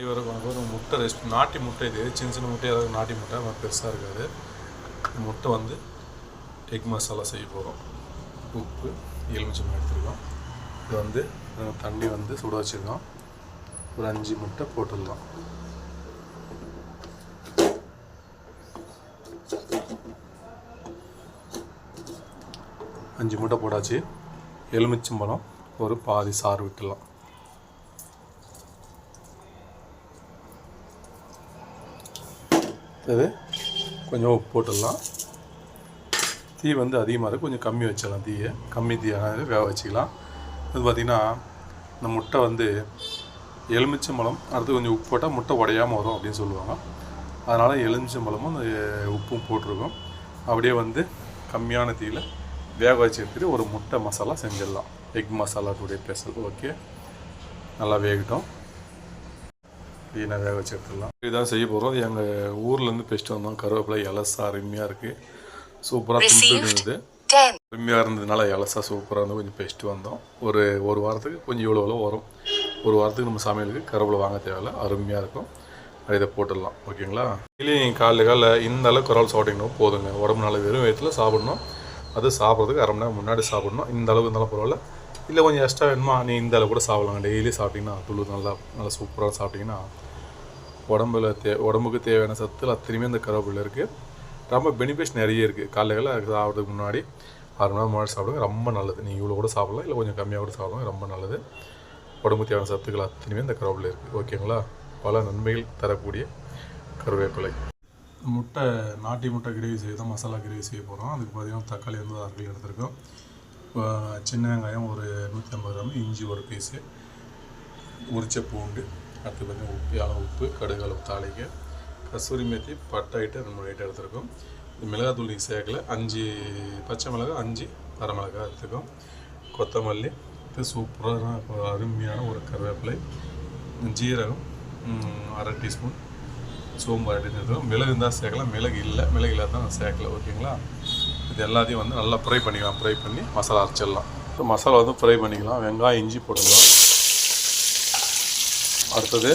இவருக்கு ஒரு முட்டை ரெஸ்ட் நாட்டி முட்டை இது சின்ன சின்ன முட்டையாக அதாவது நாட்டி முட்டை. ஆனால் பெருசாக இருக்காது முட்டை வந்து எக் மசாலா செய்ய போகிறோம் உப்பு எலுமிச்சம் எடுத்துருக்கோம். இது வந்து தண்ணி வந்து சுட வச்சுருக்கோம். ஒரு அஞ்சு முட்டை போட்டுடலாம். அஞ்சு முட்டை போட்டாச்சு. எலுமிச்சம்பழம் ஒரு பாதி சாறு விட்டுடலாம். இது கொஞ்சம் உப்பு போட்டுடலாம். தீ வந்து அதிகமாக இருக்குது கொஞ்சம் கம்மி வச்சிடலாம் தீயை. கம்மி தீயாக வேக வச்சுக்கலாம். இது பார்த்திங்கன்னா இந்த முட்டை வந்து எலுமிச்சம்பழம் அடுத்து கொஞ்சம் உப்பு போட்டால் முட்டை உடையாமல் வரும் அப்படின்னு சொல்லுவாங்க. அதனால் எலுமிச்சம்பழமும் அந்த உப்பும் போட்டிருக்கோம். அப்படியே வந்து கம்மியான தீயில் வேக வச்சு எடுத்துட்டு ஒரு முட்டை மசாலா செஞ்சிடலாம். Egg masala today special okay. நல்லா வேகட்டும். க்ளீனாக வேக வச்சு எடுத்துடலாம் இதுதான் செய்ய போகிறோம் எங்கள் ஊர்லேருந்து பெஸ்ட்டு வந்தோம். கருவேப்பிலை இலசா அருமையாக இருக்குது சூப்பராக இருந்தது. ten, அருமையாக இருந்ததுனால இலசா சூப்பராக இருந்து கொஞ்சம் பெஸ்ட்டு வந்தோம். ஒரு ஒரு வாரத்துக்கு கொஞ்சம் இவ்வளோ இவ்வளோ வரும். ஒரு வாரத்துக்கு நம்ம சமையலுக்கு கருவேப்பிலை வாங்க தேவையில்ல. அருமையாக இருக்கும். இதை போட்டுடலாம். ஓகேங்களா? டெய்லி நீங்கள் காலைல காலைல இந்த அளவுக்கு கருவால் சாப்பிட்டீங்கன்னா போதுங்க. உடம்பு நாள் வெறும் வயிற்றுல சாப்பிடணும். அது சாப்பிட்றதுக்கு அரை மணி நேரம் முன்னாடி சாப்பிடணும். இந்த அளவுக்கு இருந்தாலும் பரவாயில்ல. இல்லை கொஞ்சம் எக்ஸ்ட்ரா வேணுமா? நீ இந்த அளவு கூட சாப்பிடலாம். டெய்லி சாப்பிட்டீங்கன்னா துளு நல்லா நல்லா சூப்பராக சாப்பிட்டீங்கன்னா உடம்புல தே உடம்புக்கு தேவையான சத்துகள் அத்தனையுமே இந்த கருவேப்பிலை இருக்குது ரொம்ப பெனிஃபிட்ஸ் நிறைய இருக்குது காலையில் சாப்பிட்றதுக்கு முன்னாடி ஆறு மணி நேரம் முன்னாடி சாப்பிடுங்க. ரொம்ப நல்லது. நீங்கள் இவ்வளோ கூட சாப்பிடலாம். இல்லை கொஞ்சம் கம்மியாக கூட சாப்பிடுங்க ரொம்ப நல்லது. உடம்புக்கு தேவையான சத்துக்கள் அத்தனையுமே இந்த கருவேப்பிலை இருக்குது ஓகேங்களா பல நன்மைகள் தரக்கூடிய கருவேப்பிலை. முட்டை நாட்டி முட்டை கிரேவி செய்ய தான் மசாலா கிரேவி செய்ய போகிறோம் அதுக்கு பார்த்தீங்கன்னா தக்காளி வந்து அரை கிலோ எடுத்திருக்கோம். சின்ன வெங்காயம் ஒரு நூற்றி ஐம்பது கிராம் இஞ்சி ஒரு பீஸு உரிச்ச பூண்டு அடுத்து கொஞ்சம் உப்பு அளவு உப்பு கடுகு அளவு தாளிக்க கஸ்தூரி மேத்தி பட்டை ரெண்டு மூணு ஐட்டம் எடுத்துருக்கோம். மிளகாத்தூள் நீங்கள் சேர்க்கல. அஞ்சு பச்சை மிளகா அஞ்சு வர மிளகாய் எடுத்துக்கோம் கொத்தமல்லி இது சூப்பரான அருமையான ஒரு கருவேப்பிலை ஜீரகம் அரை டீஸ்பூன் சோம்பு அரை டீஸ்பூன் மிளகு இருந்தால் சேர்க்கலாம். மிளகு இல்லை. மிளகு இல்லாததான் சேர்க்கல. ஓகேங்களா? இது எல்லாத்தையும் வந்து நல்லா ஃப்ரை பண்ணிக்கலாம் ஃப்ரை பண்ணி மசாலா அரைச்சிடலாம். மசாலா வந்து ஃப்ரை பண்ணிக்கலாம். வெங்காயம் இஞ்சி போட்டுடலாம். அடுத்தது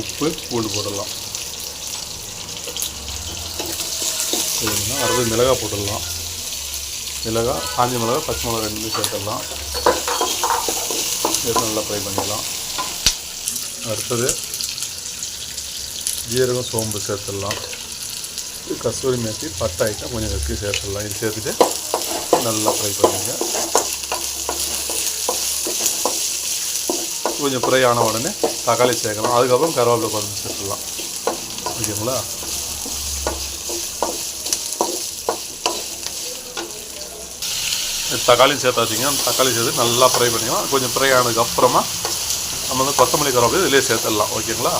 உப்பு பூண்டு போடலாம் சரிங்களா அடுத்தது மிளகாய் போட்டுடலாம். மிளகாய் காஞ்சி மிளகாய் பச்சை மிளகாய் ரெண்டுமே சேர்த்துடலாம். சேர்த்து நல்லா ஃப்ரை பண்ணிக்கலாம். அடுத்தது ஜீரகம் சோம்பு சேர்த்துடலாம். இது கஸ்தூரி மேத்தி பட்டை ஐட்டம் கொஞ்சம் வெட்டி சேர்த்துடலாம். இது சேர்த்துட்டு நல்லா ஃப்ரை பண்ணுங்க. கொஞ்சம் ஃப்ரை ஆன உடனே தக்காளி சேர்க்கலாம். அதுக்கப்புறம் கருவேப்பிலை குழம்பு சேர்த்துடலாம். ஓகேங்களா? தக்காளி சேர்த்தாச்சிங்க. தக்காளி சேர்த்து நல்லா ஃப்ரை பண்ணிக்கலாம். கொஞ்சம் ஃப்ரை ஆனதுக்கப்புறமா நம்ம வந்து கொத்தமல்லி கருவேப்பிலை இதிலே சேர்த்துடலாம். ஓகேங்களா?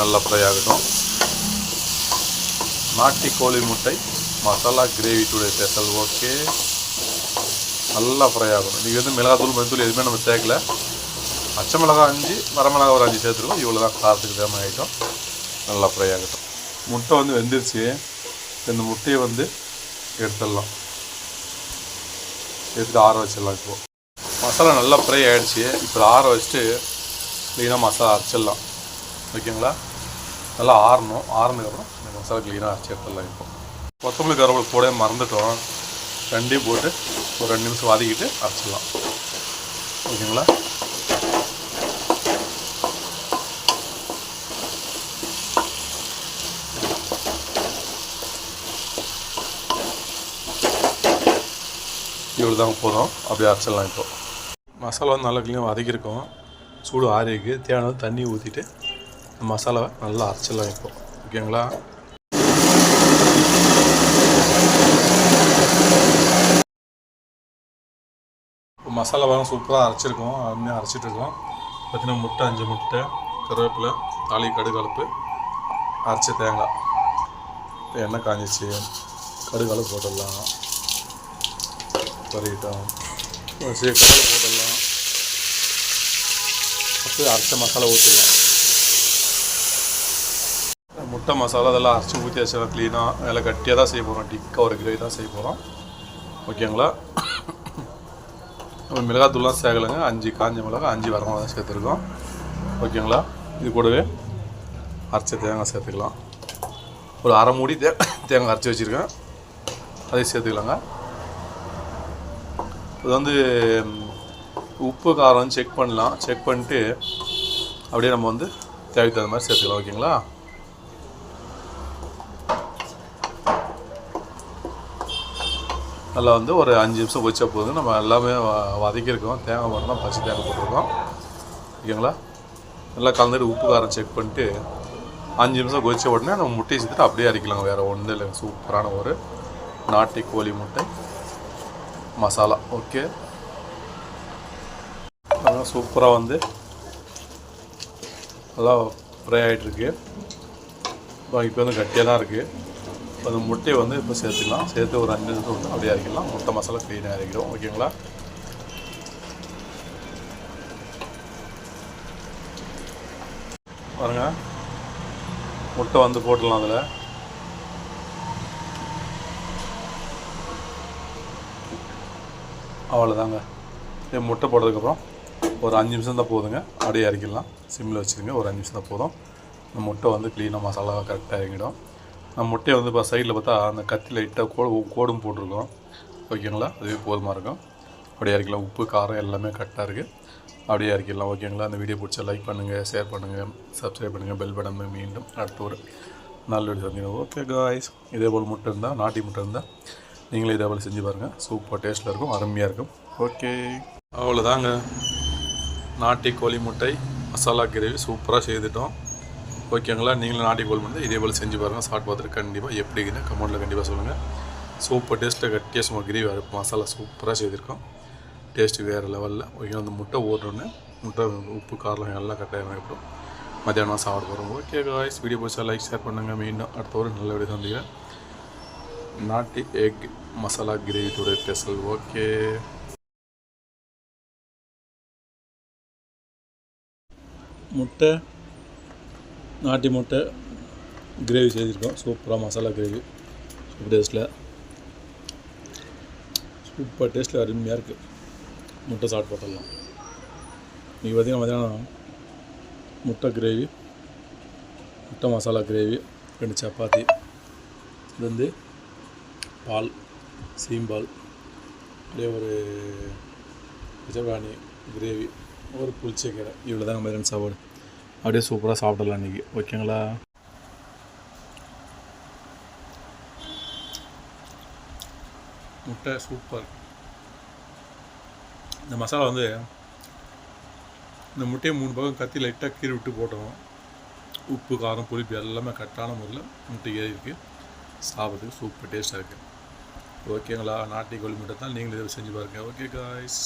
நல்லா ஃப்ரை ஆகட்டும். நாட்டு கோழி முட்டை masala gravy today special okay நல்லா ஃப்ரை ஆகும் நீங்கள் வந்து மிளகாத்தூள் மஞ்சத்தூள் எதுவுமே நம்ம சேர்க்கல. பச்சை மிளகா அஞ்சு வரமிளகா ஒரு அஞ்சு சேர்த்துருக்கோம் இவ்வளோ தான் காரத்துக்கு தேவையான ஐட்டம் நல்லா ஃப்ரை ஆகட்டும். முட்டை வந்து வெந்துருச்சு. இந்த முட்டையை வந்து எடுத்துடலாம். எடுத்துட்டு ஆற வச்சிடலாம் இப்போது மசாலா நல்லா ஃப்ரை ஆகிடுச்சு இப்போ ஆற வச்சுட்டு க்ளீனாக மசாலா அரைச்சிடலாம். ஓகேங்களா? நல்லா ஆறணும் ஆறுனதுக்கப்புறம் இந்த மசாலா க்ளீனாக அரைச்சி எடுத்துடலாம் இப்போ. கொத்தமல்லி கருவேப்பிலை கூட மறந்துட்டோம். ரெண்டையும் போட்டு ஒரு ரெண்டு நிமிஷம் வதக்கிட்டு அரைச்சிடலாம். ஓகேங்களா? இவ்வளோ தான் போதும். அப்படியே அரைச்சிடலாம் இப்போ. மசாலா வந்து நல்லா க்ளீனாக வதக்கியிருக்கோம். சூடு ஆறிக்கு தேவையான தண்ணி ஊற்றிட்டு மசாலாவை நல்லா அரைச்சிடலாம் இப்போ. ஓகேங்களா? இப்போ மசாலாவெல்லாம் சூப்பராக அரைச்சிருக்கோம். அருமையாக அரைச்சிட்டு இருக்கோம். பார்த்தீங்கன்னா முட்டை அஞ்சு முட்டை கருவேப்பிலை தாலி கடுகலப்பு அரைச்ச தேங்காய். இப்போ எண்ணெய் காஞ்சிச்சு கடுகலப்பு போட்டுடலாம். பறிக்கிட்டோம் சரி கடலை போட்டுடலாம். அடுத்து அரைச்ச மசாலா ஊற்றிடலாம் முட்டை மசாலா அதெல்லாம் அரைச்சி ஊற்றி வச்சு க்ளீனாக அதில் கட்டியாக தான் செய்ய போகிறோம் டிக்காக ஒரு கிலோ தான் செய்ய போகிறோம் ஓகேங்களா? நம்ம மிளகாத்தூள்லாம் சேர்க்கலைங்க அஞ்சு காஞ்ச மிளகா அஞ்சு வரமிளகா தான் சேர்த்துருக்கோம். ஓகேங்களா? இது கூடவே அரைச்ச தேங்காய் சேர்த்துக்கலாம். ஒரு அரை மூடி தே தேங்காய் அரைச்சி வச்சுருக்கேன். அதையும் சேர்த்துக்கலாங்க. இது வந்து உப்பு காரம் செக் பண்ணலாம். செக் பண்ணிட்டு அப்படியே நம்ம வந்து தேவைக்கு தகுந்த மாதிரி சேர்த்துக்கலாம். ஓகேங்களா? நல்லா வந்து ஒரு அஞ்சு நிமிஷம் வச்சா போதும். நம்ம எல்லாமே வதக்கியிருக்கோம். தேங்காய் மரம் தான் பச்சை தேங்காய் போட்டிருக்கோம். ஓகேங்களா? நல்லா கலந்துட்டு உப்பு காரம் செக் பண்ணிட்டு அஞ்சு நிமிஷம் கொதிச்ச உடனே நம்ம முட்டையை சேர்த்துட்டு அப்படியே அரைக்கலாம் வேறு ஒன்றும் இல்லைங்க. சூப்பரான ஒரு நாட்டு கோழி முட்டை. மசாலா. ஓகே? நல்லா சூப்பராக வந்து நல்லா ஃப்ரை ஆகிட்டுருக்கு இப்போ வந்து கட்டியாக தான் இருக்குது அந்த முட்டையை வந்து இப்போ சேர்த்துக்கலாம். சேர்த்து ஒரு அஞ்சு நிமிஷம் வந்து அப்படியே அரைக்கலாம். முட்டை மசாலா க்ளீனாக அரைக்கிறோம். ஓகேங்களா? பாருங்க. முட்டை வந்து போட்டுடலாம் அதில். அவ்வளோதாங்க. இது முட்டை போட்டதுக்கப்புறம் ஒரு அஞ்சு நிமிஷம் தான் போதுங்க. அப்படியே இறக்கிடலாம் சிம்மில் வச்சுருங்க. ஒரு அஞ்சு நிமிஷம் தான் போதும். இந்த முட்டை வந்து க்ளீனாக மசாலா கரெக்டாக இறங்கிடும். முட்டையை வந்து இப்போ சைடில் பார்த்தா அந்த கத்தி லைட்டாக கோடு கோடும் போட்டிருக்கோம். ஓகேங்களா? அதுவே போதுமாக இருக்கும். அப்படியே இறக்கலாம் உப்பு காரம் எல்லாமே கரெக்டாக இருக்குது அப்படியே இறக்கிடலாம். ஓகேங்களா? அந்த வீடியோ பிடிச்சா லைக் பண்ணுங்கள் ஷேர் பண்ணுங்கள் சப்ஸ்கிரைப் பண்ணுங்கள் பெல் பட்டன் மீண்டும் அடுத்த ஒரு நல்ல வீடியோ சந்திக்கணும் ஓகே காய்ஸ் இதே போல் முட்டை இருந்தால் நாட்டி முட்டை இருந்தால் நீங்களே இதே போல் செஞ்சு பாருங்கள் சூப்பர் டேஸ்ட்டில் இருக்கும் அருமையாக இருக்கும். ஓகே அவ்வளோதாங்க நாட்டி கோழி முட்டை மசாலா கிரேவி சூப்பராக செய்துட்டோம். ஓகேங்களா? நீங்களும் நாட்டி கோழி வந்து இதே போல் செஞ்சு பாருங்கள் சாப்பிட்டு பார்த்துட்டு கண்டிப்பாக எப்படிங்கன்னா கமெண்ட்டில் கண்டிப்பாக சொல்லுங்கள் சூப்பர் டேஸ்ட்டில் கட்டியாக சும்மா கிரேவி அரைப்பு மசாலா சூப்பராக செய்திருக்கோம். டேஸ்ட்டு வேறு லெவலில் ஓகே அந்த முட்டை ஓடுறோன்னு முட்டை உப்பு காரம் எல்லாம் கட்டாயம் இருக்கும் மத்தியானம் சாப்பிட போகிறோம் ஓகே காய்ஸ் வீடியோ பிடிச்சா லைக் ஷேர் பண்ணுங்கள் மீண்டும் அடுத்த ஒரு நல்ல வீடியோ சந்திக்கிறேன். நாட்டி egg masala gravy today special okay முட்டை நாட்டி முட்டை கிரேவி செய்திருக்கோம் சூப்பராக மசாலா கிரேவி சூப்பர் டேஸ்ட்டில் சூப்பர் டேஸ்ட்டில் அருமையாக இருக்குது முட்டை சாப்பிட்டு போட்டுடலாம். இன்றைக்கி பார்த்தீங்கன்னா மத்தியானம் முட்டை கிரேவி முட்டை மசாலா கிரேவி ரெண்டு சப்பாத்தி இது வந்து பால் சீம்பால் அப்படியே ஒரு பிஜபானி கிரேவி ஒரு புளிச்சக்கீரை. இவ்வளோ தான் மாதிரி சாப்பாடு. அப்படியே சூப்பராக சாப்பிடலாம் இன்றைக்கி ஓகேங்களா? முட்டை சூப்பர். இந்த மசாலா வந்து இந்த முட்டையை மூணு பக்கம் கத்தி லைட்டாக கீறி விட்டு போட்டோம். உப்பு காரம் புளிப்பு எல்லாமே கரெக்டான முறையில் முட்டை ஏறி இருக்குது சாப்பிட்றதுக்கு சூப்பர் டேஸ்ட்டாக இருக்குது ஓகேங்களா? நாட்டி கோழி முட்டை தான் நீங்களும் இதை செஞ்சு பாருங்கள் ஓகே காய்ஸ்